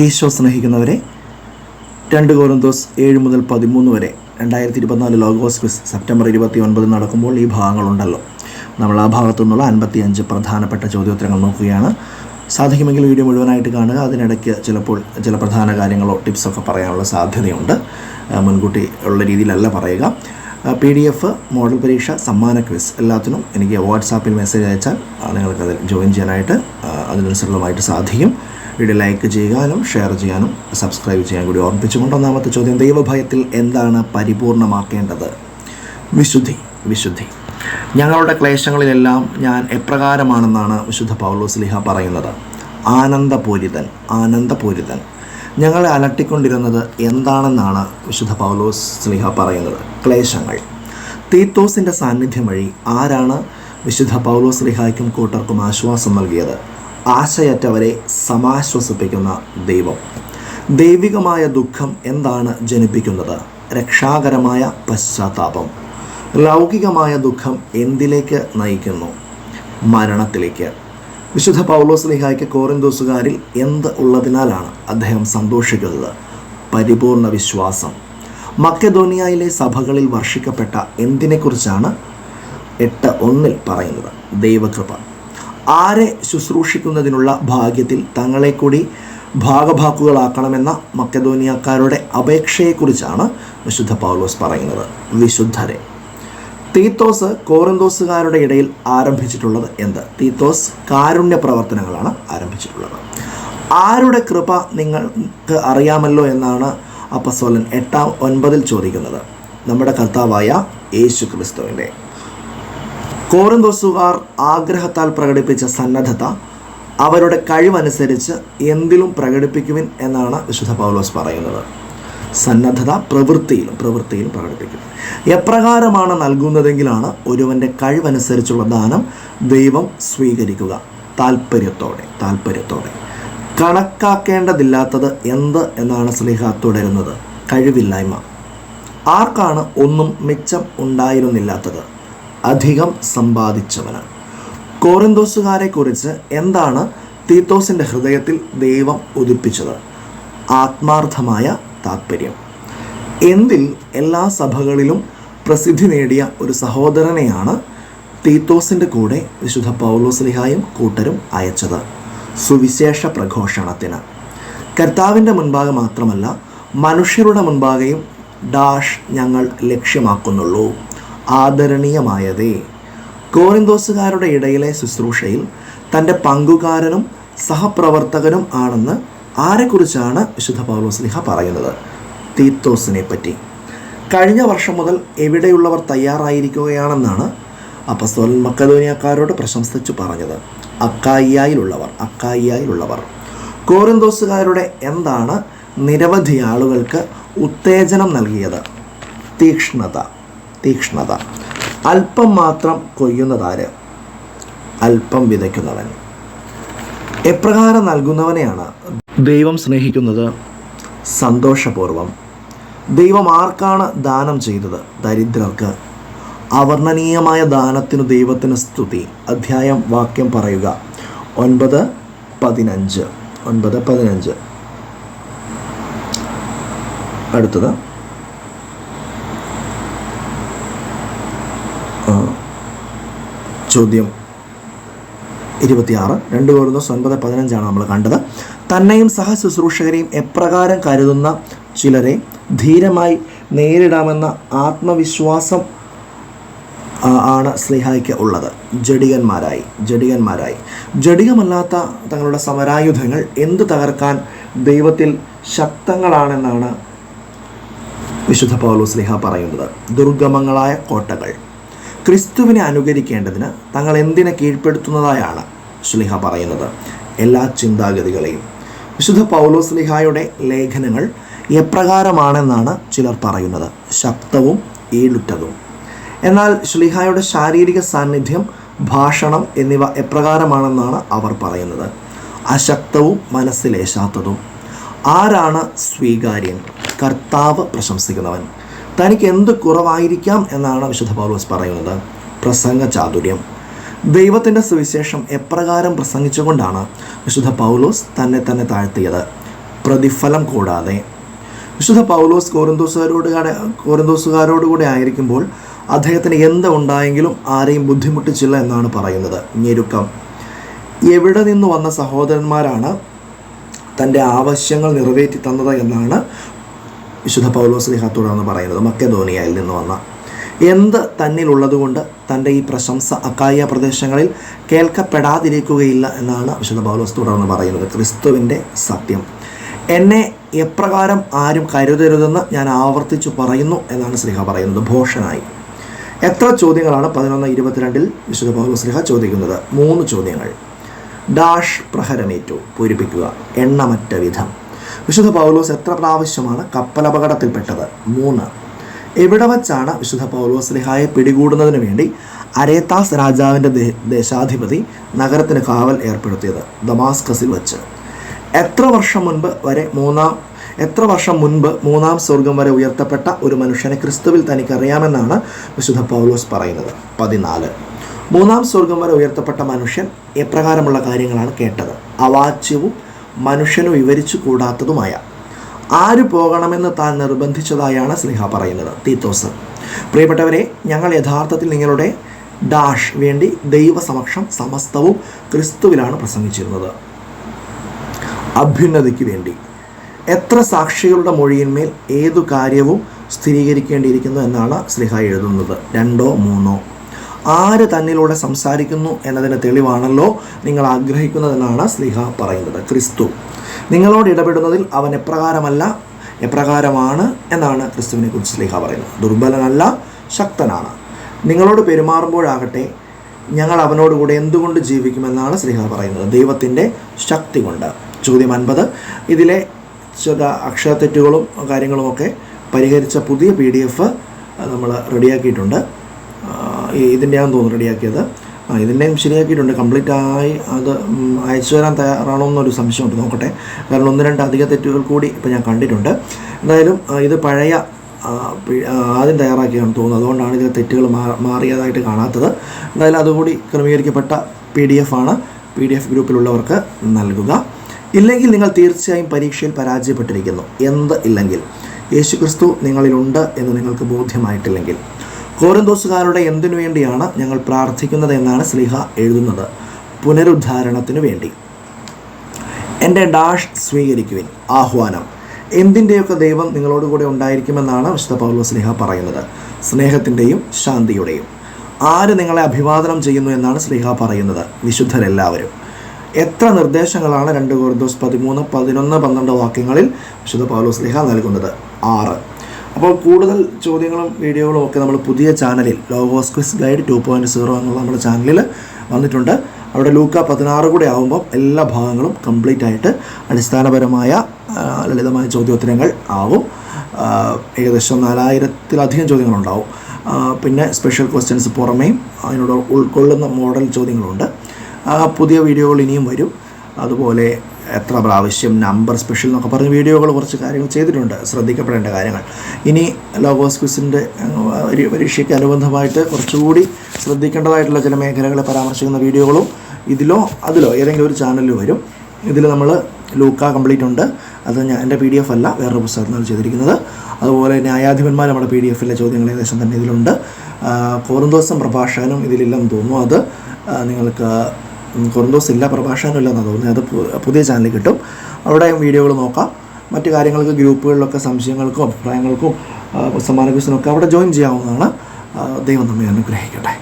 ഈശോ സ്നേഹിക്കുന്നവരെ രണ്ട് കോരന്തോസ് ഏഴ് മുതൽ പതിമൂന്ന് വരെ രണ്ടായിരത്തി ഇരുപത്തിനാല് ലോഗോസ് ക്വിസ് സെപ്റ്റംബർ ഇരുപത്തി ഒൻപത് നടക്കുമ്പോൾ ഈ ഭാഗങ്ങളുണ്ടല്ലോ. നമ്മൾ ആ ഭാഗത്തു നിന്നുള്ള അൻപത്തി അഞ്ച് പ്രധാനപ്പെട്ട ചോദ്യോത്തരങ്ങൾ നോക്കുകയാണ്. സാധിക്കുമെങ്കിൽ വീഡിയോ മുഴുവനായിട്ട് കാണുക. അതിനിടയ്ക്ക് ചിലപ്പോൾ ചില പ്രധാന കാര്യങ്ങളോ ടിപ്സൊക്കെ പറയാനുള്ള സാധ്യതയുണ്ട്. മുൻകൂട്ടി ഉള്ള രീതിയിലല്ല പറയുക. പി ഡി എഫ് മോഡൽ പരീക്ഷ സമ്മാന ക്വിസ് എല്ലാത്തിനും എനിക്ക് വാട്സാപ്പിൽ മെസ്സേജ് അയച്ചാൽ നിങ്ങൾക്ക് നിങ്ങൾക്കതിൽ ജോയിൻ ചെയ്യാനായിട്ട് അതിനനുസൃതമായിട്ട് സാധിക്കും. വീഡിയോ ലൈക്ക് ചെയ്യാനും ഷെയർ ചെയ്യാനും സബ്സ്ക്രൈബ് ചെയ്യാൻ കൂടി ഓർമ്മിപ്പിച്ചുകൊണ്ട് ഒന്നാമത്തെ ചോദ്യം ദൈവഭയത്തിൽ എന്താണ് പരിപൂർണമാക്കേണ്ടത്? വിശുദ്ധി വിശുദ്ധി. ഞങ്ങളുടെ ക്ലേശങ്ങളിലെല്ലാം ഞാൻ എപ്രകാരമാണെന്നാണ് വിശുദ്ധ പൗലോസ് ലിഹ പറയുന്നത്. ആനന്ദപൂരിതൻ ആനന്ദപൂരിതൻ. ഞങ്ങളെ അലട്ടിക്കൊണ്ടിരുന്നത് എന്താണെന്നാണ് വിശുദ്ധ പൗലോസ് സ്ലിഹ പറയുന്നത്? ക്ലേശങ്ങൾ. തീത്തോസിന്റെ സാന്നിധ്യം വഴി ആരാണ് വിശുദ്ധ പൗലോസ് ലിഹായ്ക്കും കൂട്ടർക്കും ആശ്വാസം നൽകിയത്? ആശയറ്റവരെ സമാശ്വസിപ്പിക്കുന്ന ദൈവം. ദൈവികമായ ദുഃഖം എന്താണ് ജനിപ്പിക്കുന്നത്? രക്ഷാകരമായ പശ്ചാത്താപം. ലൗകികമായ ദുഃഖം എന്തിലേക്ക് നയിക്കുന്നു? മരണത്തിലേക്ക്. വിശുദ്ധ പൗലോസ് ലിഹായ്ക്ക് കോറിന്തോസുകാരിൽ എന്ത് ഉള്ളതിനാലാണ് അദ്ദേഹം സന്തോഷിക്കുന്നത്? പരിപൂർണ വിശ്വാസം. മക്കധോനിയയിലെ സഭകളിൽ വർഷിക്കപ്പെട്ട എന്തിനെക്കുറിച്ചാണ് എട്ട് ഒന്നിൽ പറയുന്നത്? ദൈവകൃപ. ആരെ ശുശ്രൂഷിക്കുന്നതിനുള്ള ഭാഗ്യത്തിൽ തങ്ങളെ കൂടി ഭാഗഭാക്കുകളാക്കണമെന്ന മക്കധോനിയക്കാരുടെ അപേക്ഷയെക്കുറിച്ചാണ് വിശുദ്ധ പൗലോസ് പറയുന്നത്. വിശുദ്ധരെ. തീത്തോസ് കോറിന്തോസുകാരുടെ ഇടയിൽ ആരംഭിച്ചിട്ടുള്ളത് എന്ത്? തീത്തോസ് കാരുണ്യ പ്രവർത്തനങ്ങളാണ് ആരംഭിച്ചിട്ടുള്ളത്. ആരുടെ കൃപ നിങ്ങൾക്ക് അറിയാമല്ലോ എന്നാണ് അപ്പസോലൻ എട്ടാം ഒൻപതിൽ ചോദിക്കുന്നത്. നമ്മുടെ കർത്താവായ യേശു ക്രിസ്തുവിന്റെ കോറിന്തോസുകാർ ആഗ്രഹത്താൽ പ്രകടിപ്പിച്ച സന്നദ്ധത അവരുടെ കഴിവനുസരിച്ച് എന്തിലും പ്രകടിപ്പിക്കുവിൻ എന്നാണ് വിശുദ്ധ പൗലോസ് പറയുന്നത്. സന്നദ്ധത പ്രവൃത്തിയിലും പ്രവൃത്തിയിലും പ്രകടിപ്പിക്കും. എപ്രകാരമാണ് നൽകുന്നതെങ്കിലാണ് ഒരുവന്റെ കഴിവനുസരിച്ചുള്ള ദാനം ദൈവം സ്വീകരിക്കുക. താല്പര്യത്തോടെ താല്പര്യത്തോടെ കണക്കാക്കേണ്ടതില്ലാത്തത് എന്ത് എന്നാണ് സ്ലിഹ തുടരുന്നത്? കഴിവില്ലായ്മ. ആർക്കാണ് ഒന്നും മിച്ചം ഉണ്ടായിരുന്നില്ലാത്തത്? അധികം സമ്പാദിച്ചവനാണ്. കോറിന്തോസുകാരെ കുറിച്ച് എന്താണ് തീത്തോസിന്റെ ഹൃദയത്തിൽ ദൈവം ഉദിപ്പിച്ചത്? ആത്മാർത്ഥമായ താല്പര്യം എന്തിൽ എല്ലാ സഭകളിലും പ്രസിദ്ധി നേടിയ ഒരു സഹോദരനെയാണ് തീത്തോസിന്റെ കൂടെ വിശുദ്ധ പൗലോസ്ലിഹായും കൂട്ടരും അയച്ചത്. സുവിശേഷ പ്രഘോഷണത്തിന്. കർത്താവിന്റെ മുൻപാകെ മാത്രമല്ല മനുഷ്യരുടെ മുൻപാകെയും ഡാഷ് ഞങ്ങൾ ലക്ഷ്യമാക്കുന്നുള്ളൂ. ആദരണീയമായതേ. കോറിന്തോസുകാരുടെ ഇടയിലെ ശുശ്രൂഷയിൽ തന്റെ പങ്കുകാരനും സഹപ്രവർത്തകനും ആണെന്ന് ആരെക്കുറിച്ചാണ് വിശുദ്ധ പൗലോസ്ലിഹ പറയുന്നത്? തീത്തോസിനെ പറ്റി കഴിഞ്ഞ വർഷം മുതൽ എവിടെയുള്ളവർ തയ്യാറായിരിക്കുകയാണെന്നാണ് അപ്പസ്തോലൻ മക്കതോനിയക്കാരോട് പ്രശംസിച്ചു പറഞ്ഞത്. അക്കായിയായിലുള്ളവർ അക്കായിയായിലുള്ളവർ. കോറിന്തോസുകാരുടെ എന്താണ് നിരവധി ആളുകൾക്ക് ഉത്തേജനം നൽകിയത്? തീക്ഷ്ണത. തീക്ഷ്ണത. അല്പം മാത്രം കൊയ്യുന്നതാര്? അല്പം വിതയ്ക്കുന്നവൻ. എപ്രകാരം നൽകുന്നവനെയാണ് ദൈവം സ്നേഹിക്കുന്നത്? സന്തോഷപൂർവം. ദൈവം ആർക്കാണ് ദാനം ചെയ്തത്? ദരിദ്രർക്ക്. അവർണനീയമായ ദാനത്തിനു ദൈവത്തിന് സ്തുതി. അധ്യായം വാക്യം പറയുക. ഒൻപത് പതിനഞ്ച്. ഒൻപത് പതിനഞ്ച്. അടുത്തത്. ചോദ്യം ഇരുപത്തിയാറ്. രണ്ട് കോരുന്നോസ് ഒൻപത് പതിനഞ്ചാണ് നമ്മൾ കണ്ടത്. തന്നെയും സഹ ശുശ്രൂഷകരെയും എപ്രകാരം കരുതുന്ന ചിലരെ ധീരമായി നേരിടാമെന്ന ആത്മവിശ്വാസം ആണ് സ്ലിഹായ്ക്ക് ഉള്ളത്. ജഡികന്മാരായി ജഡികന്മാരായി. ജഡികമല്ലാത്ത തങ്ങളുടെ സമരായുധങ്ങൾ എന്ത് തകർക്കാൻ ദൈവത്തിൽ ശക്തങ്ങളാണെന്നാണ് വിശുദ്ധ പൗലോസ് സ്ലിഹ പറയുന്നത്. ദുർഗമങ്ങളായ കോട്ടകൾ. ക്രിസ്തുവിനെ അനുകരിക്കേണ്ടതിന് തങ്ങൾ എന്തിനെ കീഴ്പ്പെടുത്തുന്നതായാണ് ശ്ലിഹ പറയുന്നത്. എല്ലാ ചിന്താഗതികളെയും. വിശുദ്ധ പൗലോസ് സ്ലിഹായുടെ ലേഖനങ്ങൾ എപ്രകാരമാണെന്നാണ് ചിലർ പറയുന്നത്. ശക്തവും ഈളുറ്റതും എന്നാൽ ശ്ലിഹായുടെ ശാരീരിക സാന്നിധ്യം ഭാഷണം എന്നിവ എപ്രകാരമാണെന്നാണ് അവർ പറയുന്നത്. അശക്തവും മനസ്സിലേശാത്തതും. ആരാണ് സ്വീകാര്യൻ? കർത്താവ് പ്രശംസിക്കുന്നവൻ. തനിക്ക് എന്ത് കുറവായിരിക്കാം എന്നാണ് വിശുദ്ധ പൗലോസ് പറയുന്നത്? പ്രസംഗ ചാതുര്യം. ദൈവത്തിന്റെ സുവിശേഷം എപ്രകാരം പ്രസംഗിച്ചുകൊണ്ടാണ് വിശുദ്ധ പൗലോസ് തന്നെ തന്നെ താഴ്ത്തിയത്. പ്രതിഫലം കൂടാതെ. വിശുദ്ധ പൗലോസ് കോരന്തോസുകാരോട് കോരന്തോസുകാരോടുകൂടെ ആയിരിക്കുമ്പോൾ അദ്ദേഹത്തിന് എന്ത് ഉണ്ടായെങ്കിലും ആരെയും ബുദ്ധിമുട്ടിച്ചില്ല എന്നാണ് പറയുന്നത്. ഞെരുക്കം. എവിടെ നിന്ന് വന്ന സഹോദരന്മാരാണ് തന്റെ ആവശ്യങ്ങൾ നിറവേറ്റി തന്നത് എന്നാണ് വിശുദ്ധ പൗലോസ് തുടർന്ന് പറയുന്നത് മക്കധോനിയയിൽ നിന്ന് വന്ന. എന്ത് തന്നിലുള്ളതുകൊണ്ട് തന്റെ ഈ പ്രശംസ അക്കായ പ്രദേശങ്ങളിൽ കേൾക്കപ്പെടാതിരിക്കുകയില്ല എന്നാണ് വിശുദ്ധ പൗലോസ് തുടർന്ന് പറയുന്നത്. ക്രിസ്തുവിന്റെ സത്യം. എന്നെ എപ്രകാരം ആരും കരുതരുതെന്ന് ഞാൻ ആവർത്തിച്ചു പറയുന്നു എന്നാണ് സ്ലിഹ പറയുന്നത്. ഭോഷനായി. എത്ര ചോദ്യങ്ങളാണ് പതിനൊന്ന് ഇരുപത്തിരണ്ടിൽ വിശുദ്ധ പൗലോസ് സ്ലിഹ ചോദിക്കുന്നത്? മൂന്ന് ചോദ്യങ്ങൾ. ഡാഷ് പ്രഹരമേറ്റു പൂരിപ്പിക്കുക എണ്ണമറ്റ വിധം. വിശുദ്ധ പൗലോസ് എത്ര പ്രാവശ്യമാണ് കപ്പലപകടത്തിൽപ്പെട്ടത് മൂന്ന്. എവിടെ വച്ചാണ് വിശുദ്ധ പൗലോസ് ലിഹായെ പിടികൂടുന്നതിന് വേണ്ടി അരേതാസ് രാജാവിന്റെ ദേശാധിപതി നഗരത്തിന് കാവൽ ഏർപ്പെടുത്തിയത്? ദമാസ്കസിൽ വച്ച്. എത്ര വർഷം മുൻപ് വരെ മൂന്നാം എത്ര വർഷം മുൻപ് മൂന്നാം സ്വർഗം വരെ ഉയർത്തപ്പെട്ട ഒരു മനുഷ്യനെ ക്രിസ്തുവിൽ തനിക്കറിയാമെന്നാണ് വിശുദ്ധ പൗലോസ് പറയുന്നത്. പതിനാല്. മൂന്നാം സ്വർഗം വരെ ഉയർത്തപ്പെട്ട മനുഷ്യൻ എപ്രകാരമുള്ള കാര്യങ്ങളാണ് കേട്ടത്? അവാച്യവും മനുഷ്യന് വിവരിച്ചു കൂടാത്തതുമായ. ആര് പോകണമെന്ന് താൻ നിർബന്ധിച്ചതായാണ് സ്നേഹ പറയുന്നത്. തീത്തോസ്. പ്രിയപ്പെട്ടവരെ ഞങ്ങൾ യഥാർത്ഥത്തിൽ നിങ്ങളുടെ ഡാഷ് വേണ്ടി ദൈവസമക്ഷം സമസ്തവും ക്രിസ്തുവിലാണ് പ്രസംഗിച്ചിരുന്നത്. അഭ്യുന്നതിക്ക് വേണ്ടി. എത്ര സാക്ഷികളുടെ മൊഴിയിന്മേൽ ഏതു കാര്യവും സ്ഥിരീകരിക്കേണ്ടിയിരിക്കുന്നു എന്നാണ് സ്ലിഹ എഴുതുന്നത്. രണ്ടോ മൂന്നോ. ആര് തന്നിലൂടെ സംസാരിക്കുന്നു എന്നതിന് തെളിവാണല്ലോ നിങ്ങൾ ആഗ്രഹിക്കുന്നതെന്നാണ് സ്ലിഹ പറയുന്നത്. ക്രിസ്തു നിങ്ങളോട് ഇടപെടുന്നതിൽ അവൻ എപ്രകാരമല്ല എപ്രകാരമാണ് എന്നാണ് ക്രിസ്തുവിനെ കുറിച്ച് സ്ലിഹ പറയുന്നത്. ദുർബലനല്ല ശക്തനാണ്. നിങ്ങളോട് പെരുമാറുമ്പോഴാകട്ടെ ഞങ്ങൾ അവനോടുകൂടെ എന്തുകൊണ്ട് ജീവിക്കുമെന്നാണ് സ്ലിഹ പറയുന്നത്. ദൈവത്തിന്റെ ശക്തി കൊണ്ട്. ചോദ്യം അൻപത്. ഇതിലെ ചില അക്ഷരത്തെറ്റുകളും കാര്യങ്ങളുമൊക്കെ പരിഹരിച്ച പുതിയ പി ഡി എഫ് നമ്മൾ റെഡിയാക്കിയിട്ടുണ്ട്. ഇതിന്റെയാണെന്ന് തോന്നുന്നു റെഡിയാക്കിയത്. ആ ഇതിന്റെയും ശരിയാക്കിയിട്ടുണ്ട്. കംപ്ലീറ്റ് ആയി അത് അയച്ചു തരാൻ തയ്യാറാണോ എന്നൊരു സംശയമുണ്ട്. നോക്കട്ടെ. കാരണം ഒന്ന് രണ്ട് അധിക തെറ്റുകൾ കൂടി ഇപ്പോൾ ഞാൻ കണ്ടിട്ടുണ്ട്. എന്തായാലും ഇത് പഴയ ആദ്യം തയ്യാറാക്കിയാണ് തോന്നുന്നത് അതുകൊണ്ടാണ് ഇതിലെ തെറ്റുകൾ മാറിയതായിട്ട് കാണാത്തത്. എന്തായാലും അതുകൂടി ക്രമീകരിക്കപ്പെട്ട പി ഡി എഫ് ആണ്. പി ഡി എഫ് ഗ്രൂപ്പിലുള്ളവർക്ക് നൽകുക. ഇല്ലെങ്കിൽ നിങ്ങൾ തീർച്ചയായും പരീക്ഷയിൽ പരാജയപ്പെട്ടിരിക്കുന്നു. എന്ത് ഇല്ലെങ്കിൽ. യേശുക്രിസ്തു നിങ്ങളിലുണ്ട് എന്ന് നിങ്ങൾക്ക് ബോധ്യമായിട്ടില്ലെങ്കിൽ. കോരന്തോസുകാരുടെ എന്തിനു വേണ്ടിയാണ് ഞങ്ങൾ പ്രാർത്ഥിക്കുന്നത് എന്നാണ് സ്ലിഹ എഴുതുന്നത്? പുനരുദ്ധാരണത്തിനു വേണ്ടി. എന്റെ ഡാഷ് സ്വീകരിക്കുവിൻ. ആഹ്വാനം. എന്തിന്റെയൊക്കെ ദൈവം നിങ്ങളോടുകൂടെ ഉണ്ടായിരിക്കുമെന്നാണ് വിശുദ്ധ പൗലോ സ്നേഹ പറയുന്നത്. സ്നേഹത്തിന്റെയും ശാന്തിയുടെയും. ആര് നിങ്ങളെ അഭിവാദനം ചെയ്യുന്നു എന്നാണ് സ്നേഹ പറയുന്നത്. വിശുദ്ധരെല്ലാവരും. എത്ര നിർദ്ദേശങ്ങളാണ് രണ്ട് കോർദോസ് പതിമൂന്ന് പതിനൊന്ന് പന്ത്രണ്ട് വാക്യങ്ങളിൽ വിശുദ്ധ പൗലോ സ്നേഹ നൽകുന്നത്? ആറ്. അപ്പോൾ കൂടുതൽ ചോദ്യങ്ങളും വീഡിയോകളും ഒക്കെ നമ്മൾ പുതിയ ചാനലിൽ logos quiz guide two point zero എന്നുള്ള നമ്മുടെ ചാനലിൽ വന്നിട്ടുണ്ട്. അവിടെ ലൂക്ക പതിനാറ് കൂടെ ആകുമ്പോൾ എല്ലാ ഭാഗങ്ങളും കംപ്ലീറ്റ് ആയിട്ട് അടിസ്ഥാനപരമായ ലളിതമായ ചോദ്യോത്തരങ്ങൾ ആവും. ഏകദേശം നാലായിരത്തിലധികം ചോദ്യങ്ങളുണ്ടാവും. പിന്നെ സ്പെഷ്യൽ ക്വസ്റ്റ്യൻസ് പുറമേയും അതിനോട് ഉൾക്കൊള്ളുന്ന മോഡൽ ചോദ്യങ്ങളുണ്ട്. പുതിയ വീഡിയോകൾ ഇനിയും വരും. അതുപോലെ എത്ര പ്രാവശ്യം നമ്പർ സ്പെഷ്യൽ എന്നൊക്കെ പറഞ്ഞ് വീഡിയോകൾ കുറച്ച് കാര്യങ്ങൾ ചെയ്തിട്ടുണ്ട്. ശ്രദ്ധിക്കപ്പെടേണ്ട കാര്യങ്ങൾ. ഇനി ലോഗോസ് ക്വിസിന്റെ ഒരു പരീക്ഷയ്ക്ക് അനുബന്ധമായിട്ട് കുറച്ചുകൂടി ശ്രദ്ധിക്കേണ്ടതായിട്ടുള്ള ചില മേഖലകളെ പരാമർശിക്കുന്ന വീഡിയോകളും ഇതിലോ അതിലോ ഏതെങ്കിലും ഒരു ചാനലിൽ വരും. ഇതിൽ നമ്മൾ ലൂക്ക കംപ്ലീറ്റ് ഉണ്ട്. അത് ഞാൻ എന്റെ പി ഡി എഫ് അല്ല വേറൊരു പുസ്തകത്തിനാണ് ചെയ്തിരിക്കുന്നത്. അതുപോലെ ന്യായാധിപന്മാർ നമ്മുടെ പി ഡി എഫിലെ ചോദ്യങ്ങൾ ഏകദേശം തന്നെ ഇതിലുണ്ട്. കോറും ദിവസം പ്രഭാഷകനും ഇതിലില്ലെന്ന് തോന്നുന്നു അത്. നിങ്ങൾക്ക് കൊറിന്തോസ് ഇല്ല പ്രഭാഷണം ഇല്ലെന്നാണ് തോന്നുന്നത്. അത് പുതിയ ചാനലിൽ കിട്ടും. അവിടെ വീഡിയോകൾ നോക്കാം. മറ്റു കാര്യങ്ങൾക്ക് ഗ്രൂപ്പുകളിലൊക്കെ സംശയങ്ങൾക്കും അഭിപ്രായങ്ങൾക്കും സമാന ക്വിസിനൊക്കെ അവിടെ ജോയിൻ ചെയ്യാവുന്നതാണ്. ദൈവം നമ്മെ അനുഗ്രഹിക്കട്ടെ.